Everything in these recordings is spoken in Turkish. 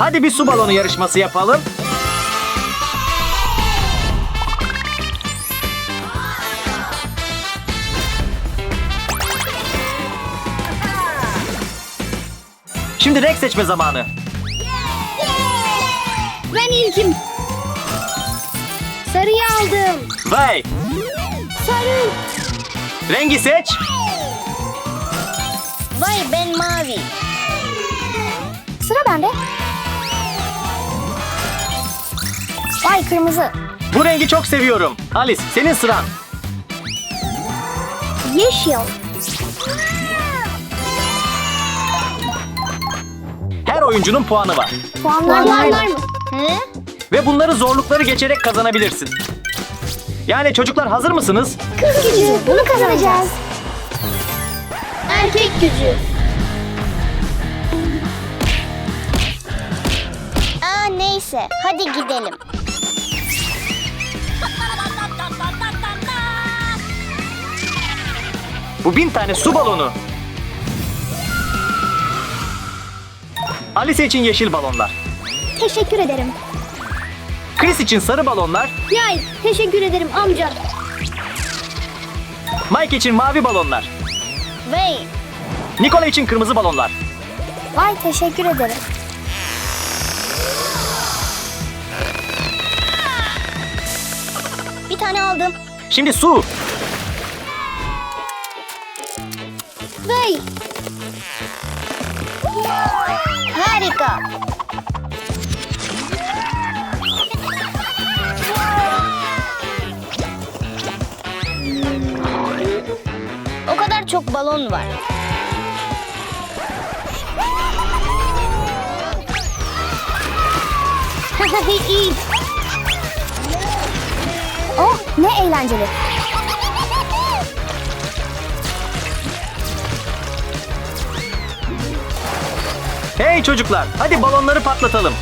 Hadi bir su balonu yarışması yapalım. Şimdi renk seçme zamanı. Ben ilkim. Sarıyı aldım. Vay! Sarı. Rengi seç. Vay ben mavi. Sıra bende. Vay kırmızı. Bu rengi çok seviyorum. Alice senin sıran. Yeşil. Her oyuncunun puanı var. Puanlar, var mı? Ve bunları zorlukları geçerek kazanabilirsin. Yani çocuklar hazır mısınız? Kız gücü. Bunu kazanacağız. Erkek gücü. Aa neyse hadi gidelim. Bu bin tane su balonu. Alice için yeşil balonlar. Teşekkür ederim. Chris için sarı balonlar. Yay. Teşekkür ederim amca. Mike için mavi balonlar. Vay Nikola için kırmızı balonlar. Vay teşekkür ederim. bir tane aldım. Şimdi su. Vay. Harika. O kadar çok balon var. Oh ne eğlenceli. Hey çocuklar, hadi balonları patlatalım.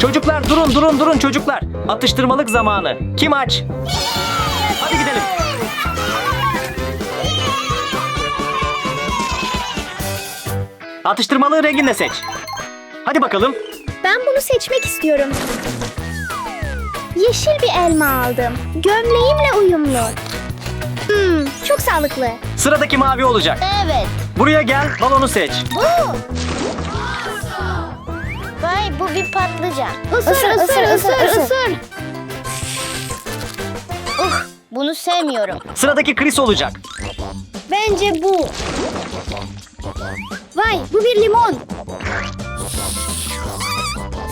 Çocuklar durun durun durun çocuklar. Atıştırmalık zamanı. Kim aç? Hadi gidelim. Atıştırmalığın rengini de seç. Hadi bakalım. Ben bunu seçmek istiyorum. Yeşil bir elma aldım. Gömleğimle uyumlu. Hmm, çok sağlıklı. Sıradaki mavi olacak. Evet. Buraya gel, balonu seç. Bu. Bu bir patlıcan. Isır, ısır, ısır, ısır. Uh, bunu sevmiyorum. Sıradaki Chris olacak. Bence bu. Vay, bu bir limon.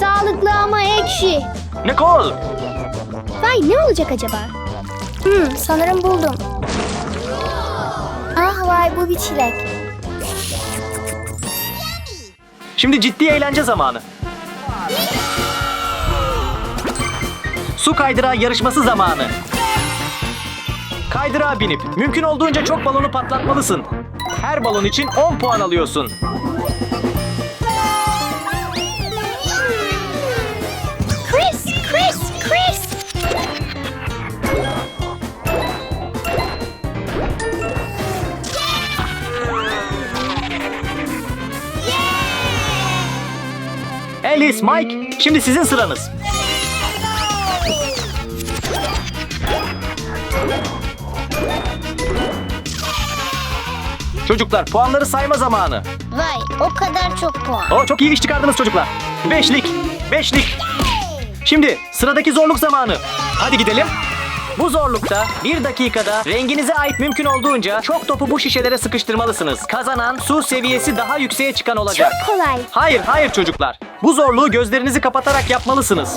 Sağlıklı ama ekşi. Nicole. Vay, ne olacak acaba? Hmm, sanırım buldum. Ah vay, bu bir çilek. Şimdi ciddi eğlence zamanı. Su kaydırağı yarışması zamanı. Kaydırağa binip mümkün olduğunca çok balonu patlatmalısın. Her balon için 10 puan alıyorsun. Chris, Chris, Chris. Alice, Mike, şimdi sizin sıranız. Çocuklar puanları sayma zamanı. Vay o kadar çok puan. O çok iyi iş çıkardınız çocuklar. Beşlik, beşlik. Şimdi sıradaki zorluk zamanı. Hadi gidelim. Bu zorlukta bir dakikada renginize ait mümkün olduğunca çok topu bu şişelere sıkıştırmalısınız. Kazanan su seviyesi daha yükseğe çıkan olacak. Çok kolay. Hayır, hayır çocuklar. Bu zorluğu gözlerinizi kapatarak yapmalısınız.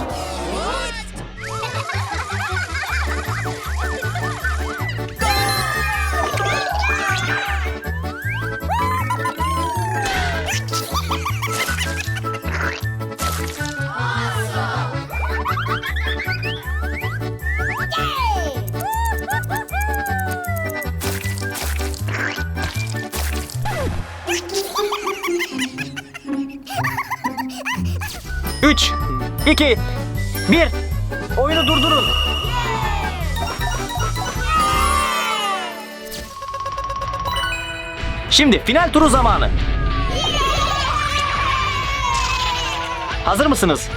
3, 2, 1. Oyunu durdurun. Şimdi final turu zamanı. Hazır mısınız?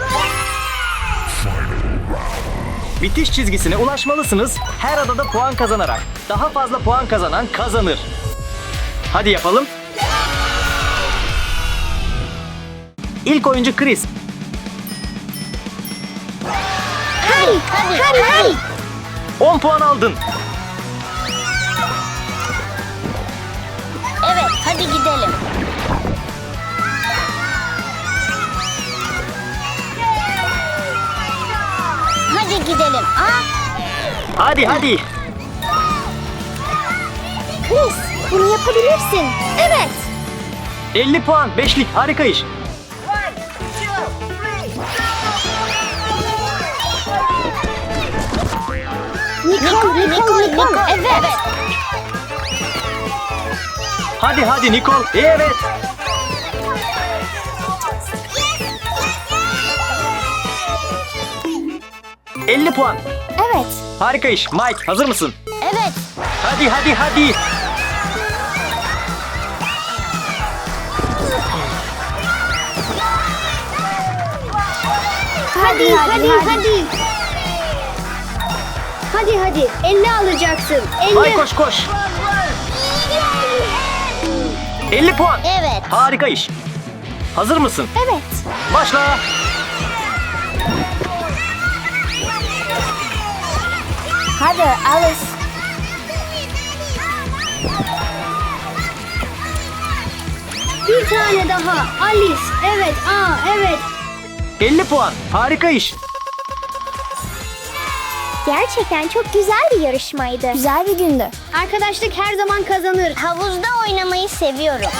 Bitiş çizgisine ulaşmalısınız. Her adada puan kazanarak. Daha fazla puan kazanan kazanır. Hadi yapalım. İlk oyuncu Chris. Hadi, hadi, hadi. 10 puan aldın. Evet, hadi gidelim. Hadi gidelim. Aa, Hadi hadi. Chris, bunu yapabilirsin. Evet. 50 puan. Beşlik. Harika iş. Nicole, Nicole, Nicole. Evet. Hadi hadi Nicole. Evet. ...50 puan. Evet. Harika iş. Mike hazır mısın? evet. Hadi hadi hadi. Hadi, hadi, hadi. Hadi, hadi. 50 alacaksın. 50. Mike koş koş. 50 puan. Evet. Harika iş. Hazır mısın? Evet. Başla. Hadi Alice. Bir tane daha. Alice. Evet. Aa, evet. 50 puan. Harika iş. Gerçekten çok güzel bir yarışmaydı. Güzel bir gündü. Arkadaşlık her zaman kazanır. Havuzda oynamayı seviyorum.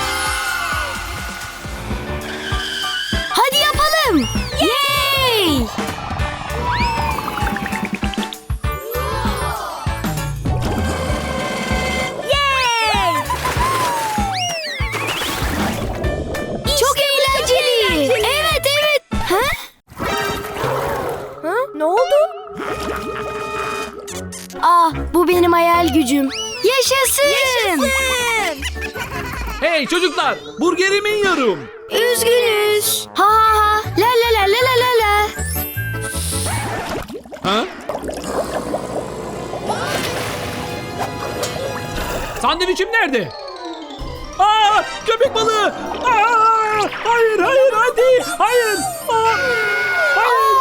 Hey çocuklar, burgerimi yiyorum. Üzgünüz. Ha ha ha. La la la la la la la. Ha? Sandviçim nerede? Aa, köpek balığı! Aa, hayır, hayır, hadi, hayır. Aa, hayır.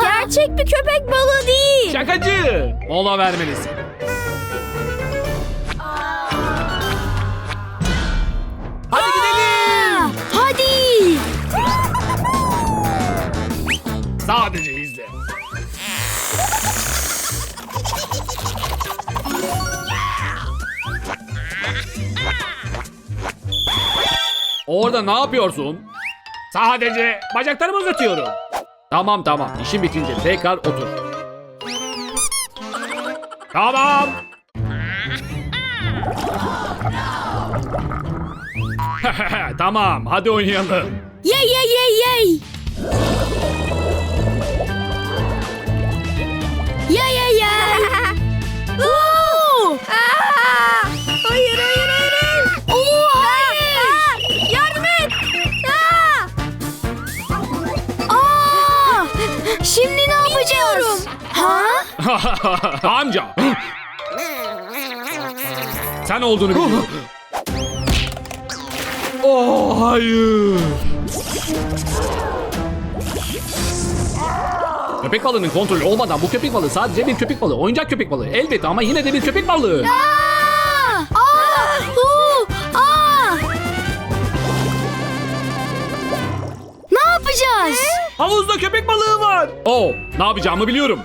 Gerçek bir köpek balığı değil. Şakacı! Mola vermelisin. Sadece izle. Orada ne yapıyorsun? Sadece bacaklarımı uzatıyorum. Tamam tamam. İşin bitince tekrar otur. Tamam. tamam. Hadi oynayalım. Yey yey yey yey. Amca. Sen olduğunu biliyorum. oh hayır. Köpek balığının kontrolü olmadan bu köpek balığı sadece bir köpek balığı. Oyuncak köpek balığı. Elbette ama yine de bir köpek balığı. Aa! Aa! Uu! Aa! Ne yapacağız? Havuzda köpek balığı var. Oo, ne yapacağımı biliyorum.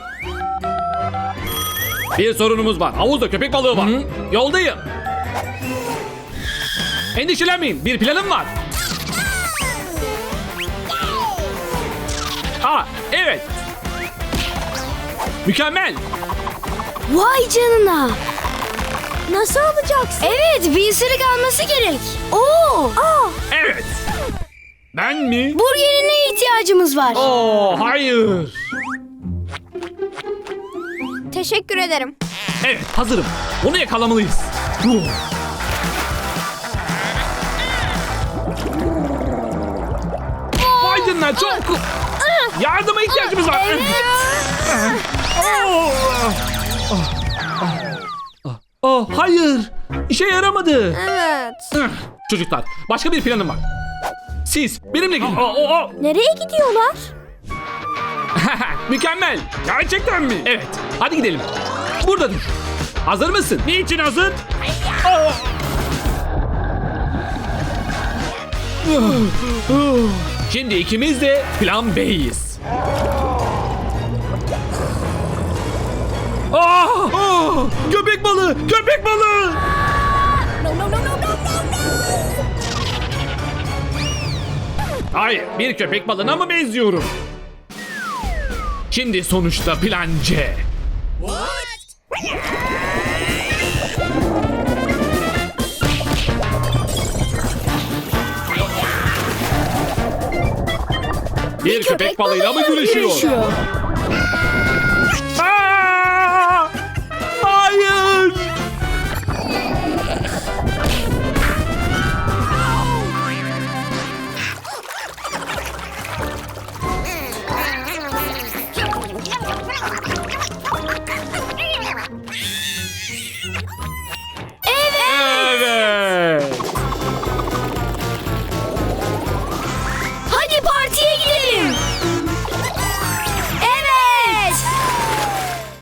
Bir sorunumuz var. Havuzda köpek balığı var. Yoldayım. Endişelenmeyin. Bir planım var. Aa, evet. Mükemmel. Vay canına. Nasıl olacaksın? Evet, bir ısırık alması gerek. Oo! Aa! Evet. Ben mi? Burgerine ihtiyacımız var. Oo hayır. Teşekkür ederim. Evet hazırım. Onu yakalamalıyız. Vay canına çok... Yardıma ihtiyacımız var. Oh. Oh, hayır. İşe yaramadı. Evet. Çocuklar başka bir planım var. Siz benimle gidin. Nereye gidiyorlar? Mükemmel. Gerçekten mi? Evet. Hadi gidelim. Burada dur. Hazır mısın? Niçin hazır? Şimdi ikimiz de plan B'yiz. Ah! Ah! Köpek balığı! Köpek balığı! Hayır, bir köpek balığına mı benziyorum? Şimdi sonuçta plan C. Bir köpek balığıyla mı güreşiyor?